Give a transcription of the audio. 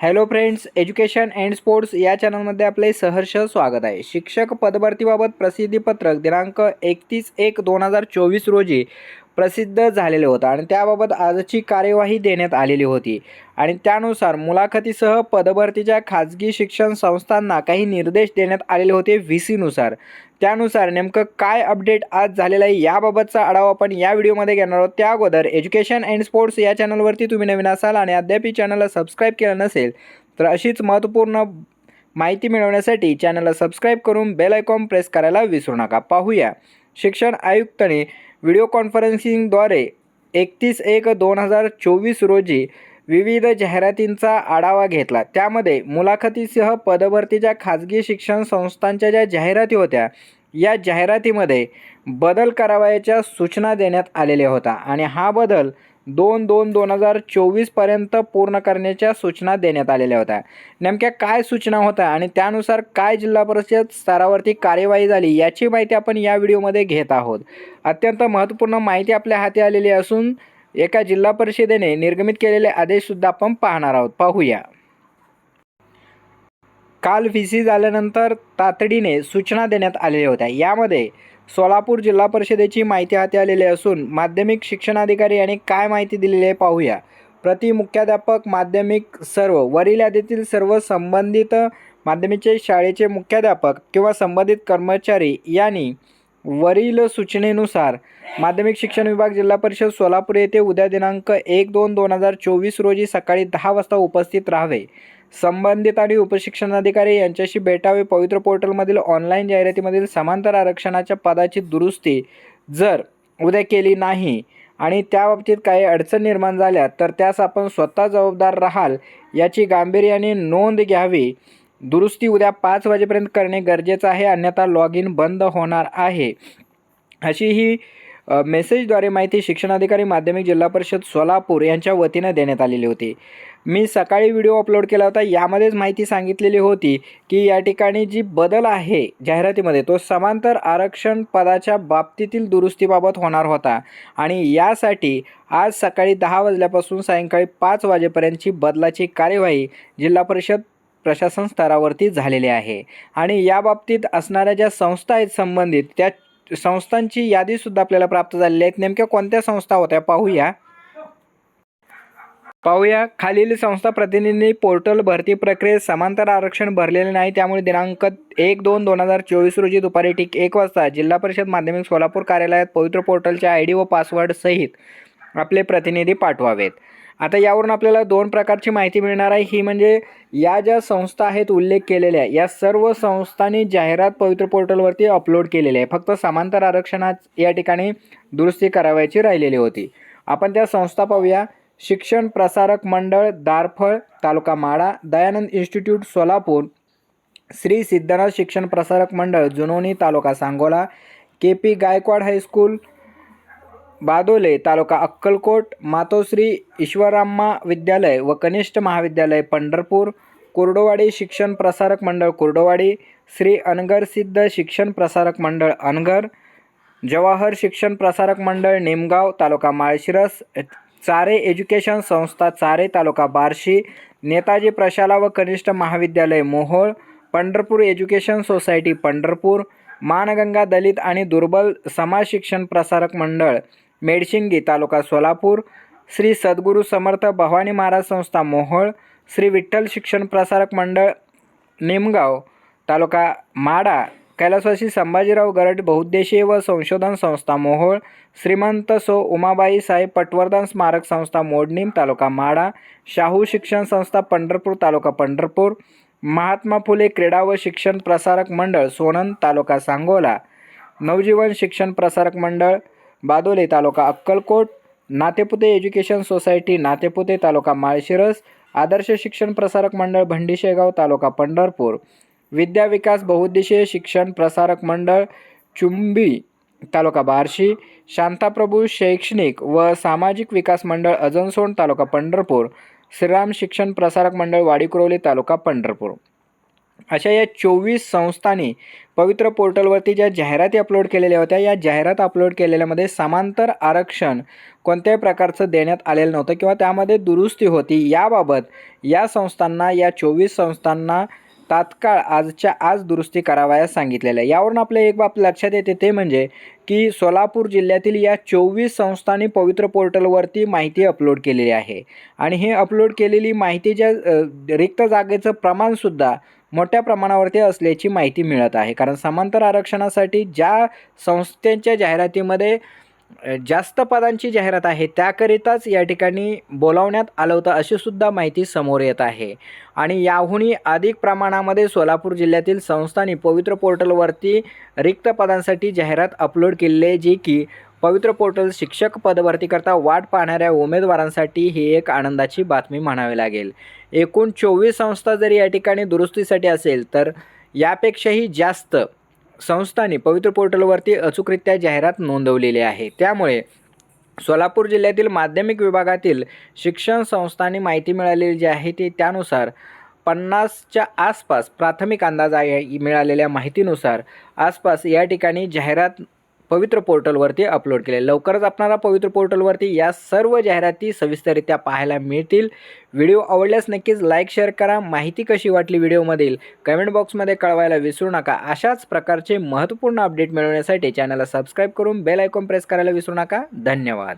Hello friends education and sports या चॅनलमध्ये आपले सहर्ष स्वागत आहे. शिक्षक पदभरतीबाबत प्रसिद्धीपत्रक दिनांक एकतीस एक दोन हजार चोवीस रोजी प्रसिद्ध झालेले होतं आणि त्याबाबत आजची कार्यवाही देण्यात आलेली होती. आणि त्यानुसार मुलाखतीसह पदभरतीच्या खाजगी शिक्षण संस्थांना काही निर्देश देण्यात आलेले होते व्ही सीनुसार त्यानुसार नेमकं काय अपडेट आज झालेलं आहे याबाबतचा आढावा आपण या व्हिडिओमध्ये घेणार आहोत. त्या अगोदर एज्युकेशन अँड स्पोर्ट्स या चॅनलवरती तुम्ही नवीन असाल आणि अद्याप चॅनलला सबस्क्राईब केलं नसेल तर अशीच महत्त्वपूर्ण माहिती मिळवण्यासाठी चॅनलला सबस्क्राईब करून बेल आयकॉन प्रेस करायला विसरू नका. पाहूया. शिक्षण आयुक्तने व्हिडिओ कॉन्फरन्सिंगद्वारे एकतीस एक दोन हजार चोवीस रोजी विविध जाहिरातींचा आढावा घेतला. त्यामध्ये मुलाखतीसह पदभरतीच्या खाजगी शिक्षण संस्थांच्या ज्या जाहिराती होत्या या जाहिरातीमध्ये बदल करावयाच्या सूचना देण्यात आलेल्या होत्या. आणि हा बदल दोन दोन दोन हजार चोवीसपर्यंत पूर्ण करण्याच्या सूचना देण्यात आलेल्या होत्या. नेमक्या काय सूचना होत्या आणि त्यानुसार काय जिल्हा परिषद स्तरावरती कार्यवाही झाली याची माहिती आपण या व्हिडिओमध्ये घेत आहोत. अत्यंत महत्त्वपूर्ण माहिती आपल्या हाती आलेली असून एका जिल्हा परिषदेने निर्गमित केलेले आदेशसुद्धा आपण पाहणार आहोत. पाहूया. काल व्ही सी झाल्यानंतर तातडीने सूचना देण्यात आलेल्या होत्या. यामध्ये सोलापूर जिल्हा परिषदेची माहिती हाती आलेली असून माध्यमिक शिक्षणाधिकारी यांनी काय माहिती दिलेली आहे पाहूया. प्रति मुख्याध्यापक माध्यमिक सर्व वरील यादीतील सर्व संबंधित माध्यमिकचे शाळेचे मुख्याध्यापक किंवा संबंधित कर्मचारी यांनी वरील सूचनेनुसार माध्यमिक शिक्षण विभाग जिल्हा परिषद सोलापूर येथे उद्या दिनांक एक दोन दोन हजार चोवीस रोजी सकाळी दहा वाजता उपस्थित राहावे. संबंधित आणि उपशिक्षणाधिकारी यांच्याशी भेटावे पवित्र पोर्टलमधील ऑनलाईन जाहिरातीमधील समांतर आरक्षणाच्या पदाची दुरुस्ती जर उद्या केली नाही आणि त्या बाबतीत काही अडचण निर्माण झाल्या तर त्यास आपण स्वतः जबाबदार राहाल याची गांभीर्याने नोंद घ्यावी. दुरुस्ती उद्या पाच वाजेपर्यंत करणे गरजेचं आहे अन्यथा लॉग इन बंद होणार आहे. अशी ही मेसेजद्वारे माहिती शिक्षणाधिकारी माध्यमिक जिल्हा परिषद सोलापूर यांच्या वतीनं देण्यात आलेली होती. मी सकाळी व्हिडिओ अपलोड केला होता. यामध्येच माहिती सांगितलेली होती की या ठिकाणी जी बदल आहे जाहिरातीमध्ये तो समांतर आरक्षण पदाच्या बाबतीतील दुरुस्तीबाबत होणार होता. आणि यासाठी आज सकाळी दहा वाजल्यापासून सायंकाळी पाच वाजेपर्यंतची बदलाची कार्यवाही जिल्हा परिषद प्रशासन स्तरावरती झालेली आहे. आणि या बाबतीत असणाऱ्या ज्या संस्था आहेत संबंधित त्या संस्थांची यादीसुद्धा आपल्याला प्राप्त झालेली आहेत. नेमक्या कोणत्या संस्था होत्या? पाहूया. पाहूया. खालील संस्था प्रतिनिधी पोर्टल भरती प्रक्रियेत समांतर आरक्षण भरलेले नाही. त्यामुळे दिनांक एक दोन दोन हजार चोवीस रोजी दुपारी ठीक एक वाजता जिल्हा परिषद माध्यमिक सोलापूर कार्यालयात पवित्र पोर्टलच्या आय डी व पासवर्ड सहित आपले प्रतिनिधी पाठवावेत. आता यावरून आपल्याला दोन प्रकारची माहिती मिळणार आहे. ही म्हणजे या ज्या संस्था आहेत उल्लेख केलेल्या या सर्व संस्थांनी जाहिरात पवित्र पोर्टलवरती अपलोड केलेली आहे फक्त समांतर आरक्षणात या ठिकाणी दुरुस्ती करावयाची राहिलेली होती. आपण त्या संस्था पाहूया. शिक्षण प्रसारक मंडळ दारफळ तालुका माडा दयानंद इन्स्टिट्यूट सोलापूर श्री सिद्धनाथ शिक्षण प्रसारक मंडळ Junoni taluka Sangola K P Gaikwad high school Badole taluka Akkalkot Matoshri Eshwaramma विद्यालय व कनिष्ठ महाविद्यालय पंढरपूर कुर्डोवाडी शिक्षण प्रसारक मंडळ कुर्डोवाडी श्री अनगर सिद्ध शिक्षण प्रसारक मंडळ अनगर जवाहर शिक्षण प्रसारक मंडळ निमगाव तालुका माळशिरस चारे एज्युकेशन संस्था चारे तालुका बार्शी नेताजी प्रशाला व कनिष्ठ महाविद्यालय मोहोळ पंढरपूर एज्युकेशन सोसायटी पंढरपूर मानगंगा दलित आणि दुर्बल समाज शिक्षण प्रसारक मंडळ मेडशिंगी तालुका सोलापूर श्री सद्गुरू समर्थ भवानी महाराज संस्था मोहोळ श्री विठ्ठल शिक्षण प्रसारक मंडळ निमगाव तालुका माडा कैलासवासी संभाजीराव गरड बहुद्देशीय व संशोधन संस्था मोहोळ श्रीमंत सो उमाबाई साहेब पटवर्धन स्मारक संस्था मोडणीम तालुका माडा शाहू शिक्षण संस्था पंढरपूर तालुका पंढरपूर महात्मा फुले क्रीडा व शिक्षण प्रसारक मंडळ सोनंद तालुका सांगोला नवजीवन शिक्षण प्रसारक मंडळ बादोले तालुका अक्कलकोट नातेपुते एज्युकेशन सोसायटी नातेपुते तालुका माळशिरस आदर्श शिक्षण प्रसारक मंडळ भंडीशेगाव तालुका पंढरपूर विद्या विकास बहुउद्देशीय शिक्षण प्रसारक मंडळ चुंबी तालुका बार्शी शांताप्रभू शैक्षणिक व सामाजिक विकास मंडळ अजनसोंड तालुका पंढरपूर श्रीराम शिक्षण प्रसारक मंडळ वाडीकुरोली तालुका पंढरपूर. अशा या चोवीस संस्थांनी पवित्र पोर्टलवरती ज्या जाहिराती अपलोड केलेल्या होत्या या जाहिरात अपलोड केलेल्यामध्ये समांतर आरक्षण कोणत्याही प्रकारचं देण्यात आलेलं नव्हतं किंवा त्यामध्ये दुरुस्ती होती. याबाबत या संस्थांना या चोवीस संस्थांना तात्काळ आजच्या आज दुरुस्ती करावयास सांगितलेलं आहे. यावरून आपल्या एक बाब लक्षात येते ते म्हणजे की सोलापूर जिल्ह्यातील या चोवीस संस्थांनी पवित्र पोर्टलवरती माहिती अपलोड केलेली आहे. आणि हे अपलोड केलेली माहिती ज्या रिक्त जागेचं प्रमाणसुद्धा मोठ्या प्रमाणावरती असल्याची माहिती मिळत आहे. कारण समांतर आरक्षणासाठी ज्या संस्थेच्या जाहिरातीमध्ये जास्त पदांची जाहिरात आहे त्याकरिताच या ठिकाणी बोलावण्यात आलं होतं अशी सुद्धा माहिती समोर येत आहे. आणि याहूनही अधिक प्रमाणामध्ये सोलापूर जिल्ह्यातील संस्थांनी पवित्र पोर्टलवरती रिक्त पदांसाठी जाहिरात अपलोड केलेली आहे जी की पवित्र पोर्टल शिक्षक पदभरतीकरता वाट पाहणाऱ्या उमेदवारांसाठी ही एक आनंदाची बातमी म्हणावी लागेल. एकूण चोवीस संस्था जरी या ठिकाणी दुरुस्तीसाठी असेल तर यापेक्षाही जास्त संस्थांनी पवित्र पोर्टलवरती अचूकरित्या जाहिरात नोंदवलेली आहे. त्यामुळे सोलापूर जिल्ह्यातील माध्यमिक विभागातील शिक्षण संस्थांनी माहिती मिळालेली जी आहे ती त्यानुसार पन्नासच्या आसपास प्राथमिक अंदाज आहे मिळालेल्या माहितीनुसार आसपास या ठिकाणी जाहिरात पवित्र पोर्टलवरती अपलोड केले. लवकरच आपणाला पवित्र पोर्टलवरती या सर्व जाहिराती सविस्तररित्या पाहायला मिळतील. व्हिडिओ आवडल्यास नक्कीच लाईक शेअर करा. माहिती कशी वाटली व्हिडिओमधील कमेंट बॉक्समध्ये कळवायला विसरू नका. अशाच प्रकारचे महत्त्वपूर्ण अपडेट मिळवण्यासाठी चॅनलला सबस्क्राईब करून बेल आयकॉन प्रेस करायला विसरू नका. धन्यवाद.